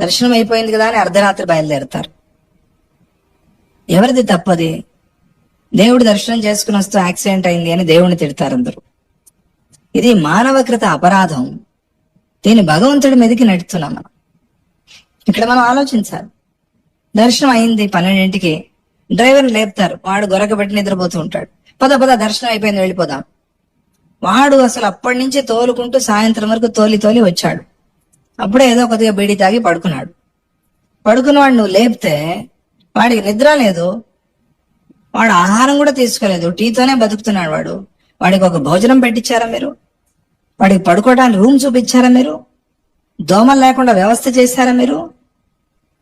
దర్శనం అయిపోయింది కదా అని అర్ధరాత్రి బయలుదేరుతారు. ఎవరిది తప్పది? దేవుడు దర్శనం చేసుకుని వస్తూ యాక్సిడెంట్ అయింది అని దేవుణ్ణి తిడతారు అందరూ. ఇది మానవకృత అపరాధం. దీన్ని భగవంతుడి మీదకి నడుతున్నాం మనం. ఇక్కడ మనం ఆలోచించాలి. దర్శనం అయింది పన్నెండింటికి. డ్రైవర్ని లేపుతారు. వాడు గొరకబెట్టి నిద్రపోతూ ఉంటాడు. పద పద దర్శనం అయిపోయింది వెళ్ళిపోదాం. వాడు అసలు అప్పటి నుంచి తోలుకుంటూ సాయంత్రం వరకు తోలి తోలి వచ్చాడు. అప్పుడే ఏదో కొద్దిగా బీడి తాగి పడుకున్నాడు. పడుకున్నవాడు నువ్వు లేపితే వాడికి నిద్ర లేదు. వాడు ఆహారం కూడా తీసుకోలేదు. టీతోనే బతుకుతున్నాడు వాడు. వాడికి ఒక భోజనం పెట్టించారా మీరు? వాడికి పడుకోవడానికి రూమ్ చూపించారా మీరు? దోమలు లేకుండా వ్యవస్థ చేశారా మీరు?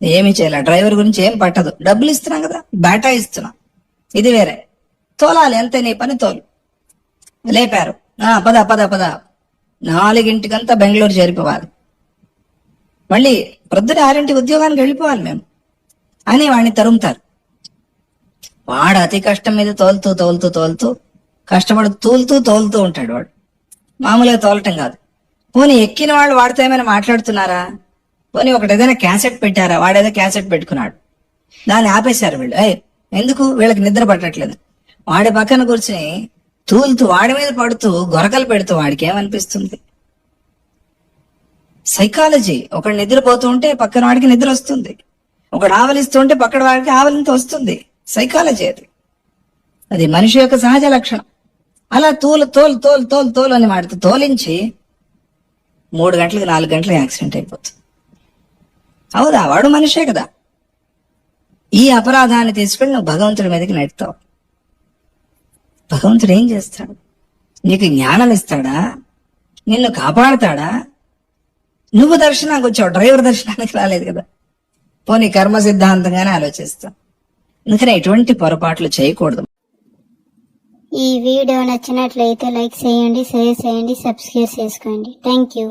ఏమి చేయాలి. డ్రైవర్ గురించి ఏం పట్టదు. డబ్బులు ఇస్తున్నాం కదా. బేటా ఇస్తున్నాం. ఇది వేరే. తోలాలి అంతే నీ పని తోలు. లేపారు. పద పద పద. నాలుగింటికంతా బెంగళూరు చేరిపోవాలి. మళ్ళీ ప్రొద్దున ఆరింటి ఉద్యోగానికి వెళ్ళిపోవాలి మేము. అని వాడిని తరుముతారు. వాడు అతి కష్టం మీద తోలుతూ తోలుతూ తోలుతూ కష్టపడి తూలుతూ తోలుతూ ఉంటాడు వాడు. మామూలుగా తోలటం కాదు. పోనీ ఎక్కిన వాళ్ళు వాడితో ఏమైనా మాట్లాడుతున్నారా? పోనీ ఒకటి ఏదైనా క్యాసెట్ పెట్టారా? వాడేదో క్యాసెట్ పెట్టుకున్నాడు. దాన్ని ఆపేశారు వీళ్ళు. ఏయ్ ఎందుకు? వీళ్ళకి నిద్ర పట్టట్లేదు. వాడి పక్కన కూర్చుని తూలుతూ వాడి మీద పడుతూ గొరకలు పెడుతూ వాడికి ఏమనిపిస్తుంది? సైకాలజీ. ఒకడు నిద్రపోతూ ఉంటే పక్కన వాడికి నిద్ర వస్తుంది. ఒకడు ఆవలిస్తుంటే పక్కన వాడికి ఆవలింత వస్తుంది. సైకాలజీ అది. అది మనిషి యొక్క సహజ లక్షణం. అలా తోలు తోలు తోలు తోలు తోలు అని వాడితే తోలించి మూడు గంటలకు నాలుగు గంటలకు యాక్సిడెంట్ అయిపోతుంది. అవుదా? వాడు మనిషే కదా. ఈ అపరాధాన్ని తీసుకుని నువ్వు భగవంతుడి మీదకి నెడతావు. భగవంతుడు ఏం చేస్తాడు? నీకు జ్ఞానం ఇస్తాడా నిన్ను కాపాడతాడా? నువ్వు దర్శనానికి వచ్చావు డ్రైవర్ దర్శనానికి రాలేదు కదా. పోనీ కర్మ సిద్ధాంతంగానే ఆలోచిస్తాం. అందుకనే ఎటువంటి పొరపాట్లు చేయకూడదు. ఈ వీడియో నచ్చినట్లయితే లైక్ చేయండి షేర్ చేయండి సబ్స్క్రైబ్ చేసుకోండి. Thank you.